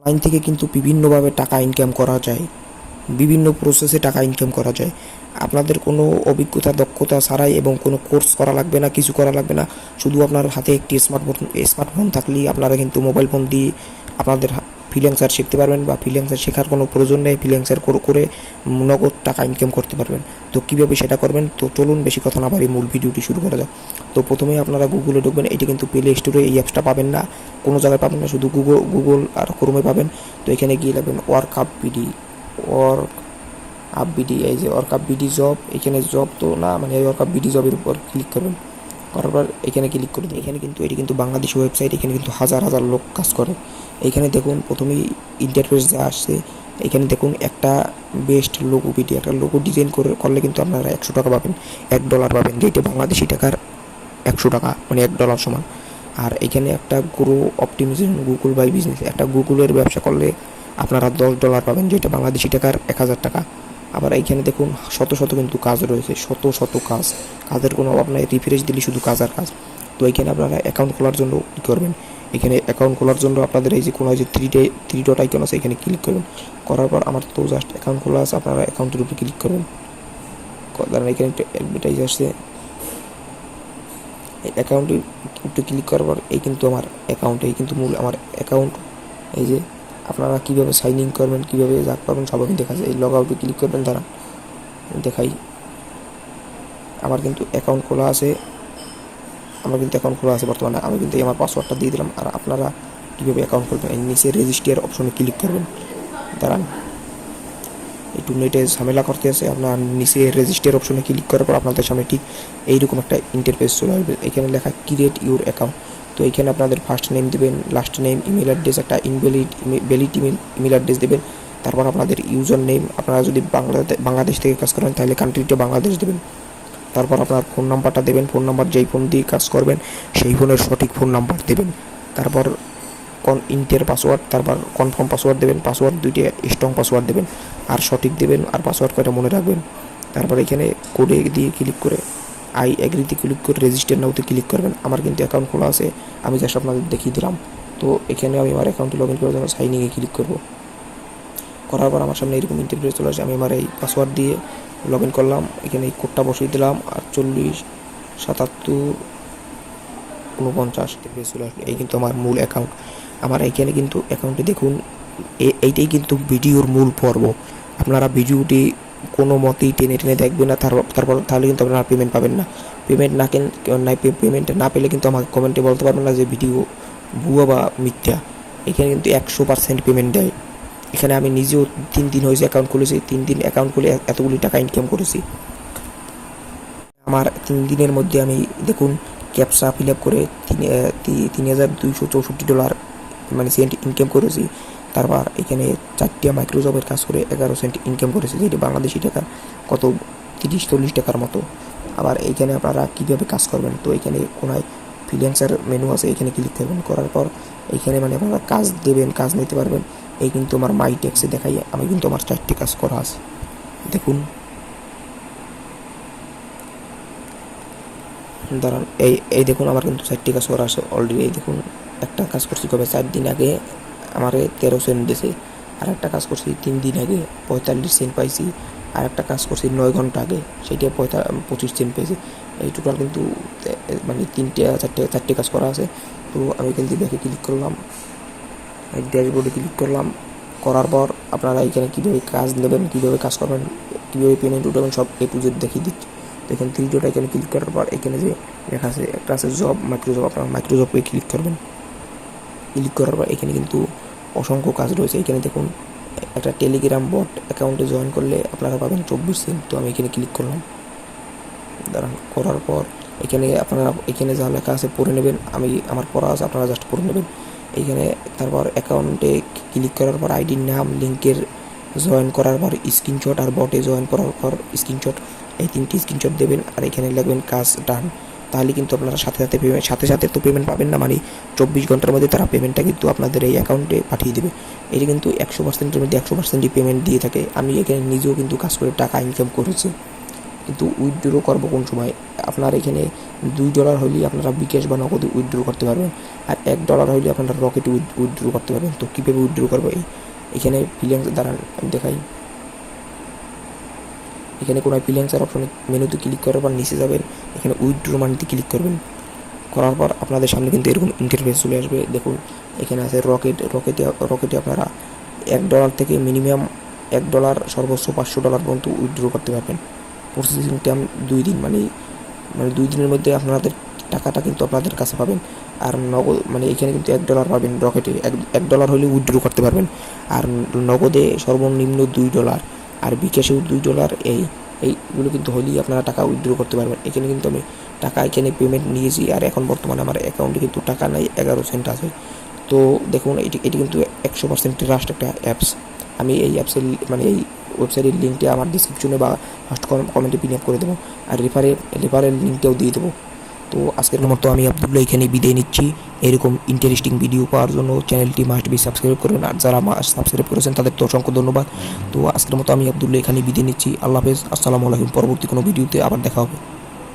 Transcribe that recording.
Online থেকে কিন্তু বিভিন্নভাবে টাকা ইনকাম করা যায়, বিভিন্ন প্রসেসে টাকা ইনকাম করা যায়। আপনাদের কোনো অভিজ্ঞতা, দক্ষতা ছাড়াই এবং কোনো কোর্স করা লাগবে না, কিছু করা লাগবে না। শুধু আপনার হাতে একটি স্মার্টফোন স্মার্টফোন থাকলেই আপনারা কিন্তু মোবাইল ফোন দিয়ে আপনাদের ফ্রিল্যান্সার শিখতে পারবেন বা ফ্রিল্যান্সার শেখার কোনো প্রয়োজন নেই ফ্রিল্যান্সার করে নগদ টাকা ইনকাম করতে পারবেন। তো কীভাবে সেটা করবেন? তো চলুন বেশি কথা না বাড়ি মূল ভিডিওটি শুরু করা যাক। তো প্রথমেই আপনারা গুগলে ঢুকবেন, এটি কিন্তু প্লে স্টোরে এই অ্যাপসটা পাবেন না। কোনো জায়গায় পাবেন না, শুধু গুগল গুগল আর ক্রোমে পাবেন। তো এখানে গিয়ে লাগবেন work up BD work up BD এই যে ওয়ার্ক আপ বিডি জব এখানে জব তো না মানে ওয়ার্ক আপ বিডি জবের উপর ক্লিক করবেন। করার পর এখানে ক্লিক করে দিন। এখানে কিন্তু, এটি কিন্তু বাংলাদেশি ওয়েবসাইট এখানে কিন্তু হাজার হাজার লোক কাজ করে। এখানে দেখুন, প্রথমেই ইন্টারফেস যা আসছে, এখানে দেখুন একটা বেস্ট লোগো ভিডিও একটা লোগো ডিজাইন করে, করলে কিন্তু আপনারা একশো টাকা পাবেন, এক ডলার পাবেন। যেটা বাংলাদেশি টাকার একশো টাকা মানে এক ডলার সমান। আর এখানে একটা grow optimization Google by business একটা গুগলের ব্যবসা করলে আপনারা দশ ডলার পাবেন, যেটা বাংলাদেশি টাকার এক হাজার টাকা। আবার এইখানে দেখুন শত শত কিন্তু কাজ রয়েছে, শত শত কাজ। কাজের কোনো অভাব নাই রিফ্রেশ দিলে শুধু কাজ আর কাজ। তো এখানে আপনারা অ্যাকাউন্ট খোলার জন্য কী করবেন? এখানে অ্যাকাউন্ট খোলার জন্য আপনাদের এই যে কোনো যে three day three dot icon আছে, এখানে ক্লিক করবেন। করার পর আমার তো জাস্ট অ্যাকাউন্ট খোলা আছে, আপনারা অ্যাকাউন্টের উপরে ক্লিক করবেন। কারণ এখানে একটা অ্যাডভার্টাইজ আসছে। এই অ্যাকাউন্টে একটু ক্লিক করার পর এই কিন্তু আমার অ্যাকাউন্ট এই কিন্তু মূল আমার অ্যাকাউন্ট এই যে আপনারা কীভাবে সাইন ইন করবেন, কীভাবে যা করবেন সব আমি দেখা যায় এই লগ আউটে ক্লিক করবেন তারা দেখাই। আমার কিন্তু অ্যাকাউন্ট খোলা আছে। আমার কিন্তু অ্যাকাউন্ট খোলা আছে বর্তমানে। আমি কিন্তু আমার পাসওয়ার্ডটা দিয়ে দিলাম। আর আপনারা কীভাবে অ্যাকাউন্ট খুলবেন নিচে রেজিস্টার অপশনে ক্লিক করবেন। দাঁড়ান। একটু নেটে ঝামেলা করতে আছে আপনার নিচে রেজিস্টার অপশনে ক্লিক করার পর আপনাদের সামনে ঠিক এইরকম একটা ইন্টারফেস চলে আসবে। এখানে লেখা ক্রিয়েট ইউর অ্যাকাউন্ট তো এখানে আপনাদের ফার্স্ট নেম দেবেন লাস্ট নেম ইমেল অ্যাড্রেস একটা invalid valid email email address দেবেন। তারপর আপনাদের ইউজার নেম আপনারা যদি বাংলাদেশ বাংলাদেশ থেকে কাজ করেন, তাহলে কান্ট্রিটা বাংলাদেশ দেবেন। তারপর আপনার ফোন নাম্বারটা দেবেন ফোন নাম্বার যেই ফোন দিয়ে কাজ করবেন, সেই ফোনের সঠিক ফোন নাম্বার দেবেন। তারপর কন ইন্টের পাসওয়ার্ড তারপর কনফার্ম পাসওয়ার্ড দেবেন পাসওয়ার্ড দুইটা স্ট্রং পাসওয়ার্ড দেবেন। আর সঠিক দেবেন আর পাসওয়ার্ড কয়টা মনে রাখবেন। তারপর এখানে কোডে দিয়ে ক্লিক করে আই অ্যাগ্রিতে ক্লিক করে রেজিস্টার নাওতে ক্লিক করবেন। আমার কিন্তু অ্যাকাউন্ট খোলা আছে, আমি জাস্ট আপনাদের দেখিয়ে দিলাম। তো এখানে আমি আমার অ্যাকাউন্টে লগ ইন করার জন্য সাইনিংয়ে ক্লিক করব। করার পর আমার সামনে এরকম ইন্টারফেস চলে আসে। আমি আমার এই পাসওয়ার্ড দিয়ে লগ ইন করলাম। এখানে এই কোডটা বসিয়ে দিলাম আটচল্লিশ সাতাত্তর উনপঞ্চাশ ইন্টারফেস চলে আসলো। এই কিন্তু আমার মূল অ্যাকাউন্ট আমার এইখানে কিন্তু অ্যাকাউন্টে দেখুন এইটাই কিন্তু ভিডিওর মূল পর্ব। আপনারা ভিডিওটি কোনো মতেই টেনে টেনে দেখবেন না তারপর তাহলে কিন্তু আপনারা পেমেন্ট পাবেন না। পেমেন্ট না কেন পেমেন্ট না পেলে কিন্তু আমাকে কমেন্টে বলতে পারবেন না যে ভিডিও ভুয়া বা মিথ্যা। এখানে কিন্তু একশো পার্সেন্ট পেমেন্ট দেয়। এখানে আমি নিজেও তিন দিন হয়েছে অ্যাকাউন্ট খুলেছি, তিন দিন অ্যাকাউন্ট খুলে এতগুলি টাকা ইনকাম করেছি। আমার তিন দিনের মধ্যে আমি দেখুন ক্যাপসা ফিল আপ করে তিন তিন হাজার দুইশো চৌষট্টি ডলার মানে সেন্ট ইনকাম করেছি। তারপর এখানে চারটিয়া মাইক্রোজবের কাজ করে এগারো সেন্ট ইনকাম করেছে, যেটি বাংলাদেশি টাকা, কত তিরিশ, চল্লিশ টাকার মতো। আবার এইখানে আপনারা কীভাবে কাজ করবেন? তো এখানে কোনায় ফ্রিল্যান্সার মেনু আছে, এখানে ক্লিক করবেন, করার পর এইখানে মানে আপনারা কাজ দেবেন, কাজ নিতে পারবেন। এই কিন্তু আমার মাই ট্যাক্সে দেখাই, আমি কিন্তু আমার চারটি কাজ করা আছে। দেখুন। দাঁড়ান, এই এই দেখুন, আমার কিন্তু চারটি কাজ করা আছে অলরেডি এই দেখুন, একটা কাজ করছি কবে? চার দিন আগে আমার তেরো সেন্ট দিয়েছে আর একটা কাজ করছি, তিন দিন আগে পঁয়তাল্লিশ সেন্ট পাইছি আর একটা কাজ করছি নয় ঘণ্টা আগে সেইটা পঁয়তা, পঁচিশ সেন্ট পেয়েছি। এই টোটাল কিন্তু মানে তিনটে, চারটে চারটে কাজ করা আছে। তো আমি কিন্তু ব্যাকে ক্লিক করলাম ড্যাশবোর্ডে ক্লিক করলাম। করার পর আপনারা এখানে কীভাবে কাজ নেবেন, কীভাবে কাজ করবেন, কীভাবে পেমেন্ট উঠাবেন, সব এ জেড দেখিয়ে দিচ্ছি। তো এখানে থ্রি এখানে ক্লিক করার পর এখানে যে লেখা আছে, একটা আছে জব মাইক্রোজব আপনারা মাইক্রোজবে ক্লিক করবেন। ক্লিক করার পর এখানে কিন্তু অসংখ্য কাজ রয়েছে। এখানে দেখুন, একটা টেলিগ্রাম বট অ্যাকাউন্টে জয়েন করলে আপনারা পাবেন চব্বিশ সেন্ট তো আমি এখানে ক্লিক করলাম। দাঁড়ান, করার পর এখানে আপনারা, এখানে যা লেখা আছে পড়ে নেবেন। আমি, আমার পড়া আছে, আপনারা জাস্ট পড়ে নেবেন। এইখানে তারপর অ্যাকাউন্টে ক্লিক করার পর আইডির নাম লিঙ্কের জয়েন করার পর স্ক্রিনশট আর বটে জয়েন করার পর স্ক্রিনশট এই তিনটি স্ক্রিনশট দেবেন। আর এখানে লিখবেন কাজ ডান তাহলে কিন্তু আপনারা সাথে সাথে পেমেন্ট সাথে সাথে তো পেমেন্ট পাবেন না মানে চব্বিশ ঘণ্টার মধ্যে তারা পেমেন্টটা কিন্তু আপনাদের এই অ্যাকাউন্টে পাঠিয়ে দেবে। এটি কিন্তু একশো পার্সেন্টের মধ্যে একশো পার্সেন্টই পেমেন্ট দিয়ে থাকে। আমি এখানে নিজেও কিন্তু কাজ করে টাকা ইনকাম করেছি। কিন্তু উইথড্র করব কোন সময়? আপনার এখানে দুই ডলার হইলে আপনারা বিকাশ বা নগদে উইথড্র করতে পারবেন। আর এক ডলার হইলে আপনারা রকেটে উইথড্র করতে পারবেন। তো কীভাবে উইথড্র করব এই? এখানে ফিলিংস দাঁড়ান দেখাই। এখানে কোনো ফিলিংসের অপশনে মেনুতে ক্লিক করার পর নিচে যাবেন। এখানে উইথড্র মানিতে ক্লিক করবেন। করার পর আপনাদের সামনে কিন্তু এরকম ইন্টারফেস চলে আসবে। দেখুন, এখানে আছে রকেট রকেটে রকেটে আপনারা এক ডলার থেকে মিনিমাম এক ডলার সর্বোচ্চ পাঁচশো ডলার পর্যন্ত উইথড্র করতে পারবেন। প্রসেসিং টাইম দুই দিন মানে মানে দুই দিনের মধ্যে আপনাদের টাকাটা কিন্তু আপনাদের কাছে পাবেন। আর নগদ মানে এখানে কিন্তু এক ডলার পাবেন রকেটে এক এক ডলার হলে উইথড্র করতে পারবেন। আর নগদে সর্বনিম্ন দুই ডলার আর বিকাশেও দুই ডলার এই এইগুলো কিন্তু হলেই আপনারা টাকা উইথড্র করতে পারবেন। এখানে কিন্তু আমি টাকা এখানে পেমেন্ট নিয়েছি আর এখন বর্তমানে আমার অ্যাকাউন্টে কিন্তু টাকা নাই, এগারো সেন্ট আছে। তো দেখুন, এটি এটি কিন্তু একশো পার্সেন্ট ট্রাস্ট একটা অ্যাপস আমি এই অ্যাপসের মানে এই ওয়েবসাইটের লিঙ্কটি আমার ডিসক্রিপশনে বা ফার্স্ট কমেন্টে পিন আপ করে দেবো। আর রেফারের রেফারের লিঙ্কটাও দিয়ে দেবো। তো আজকের মতো আমি আবদুল্লাহ এখানে বিদায় নিচ্ছি। এরকম ইন্টারেস্টিং ভিডিও পাওয়ার জন্য চ্যানেলটি মাস্ট বি সাবস্ক্রাইব করুন আর যারা সাবস্ক্রাইব করেছেন তাদের তো অসংখ্য ধন্যবাদ। তো আজকের মতো আমি আব্দুল্লাহ এখানে বিদায় নিচ্ছি। আল্লাহ হাফেজ। আসসালামু আলাইকুম। পরবর্তী কোনো ভিডিওতে আবার দেখা হবে।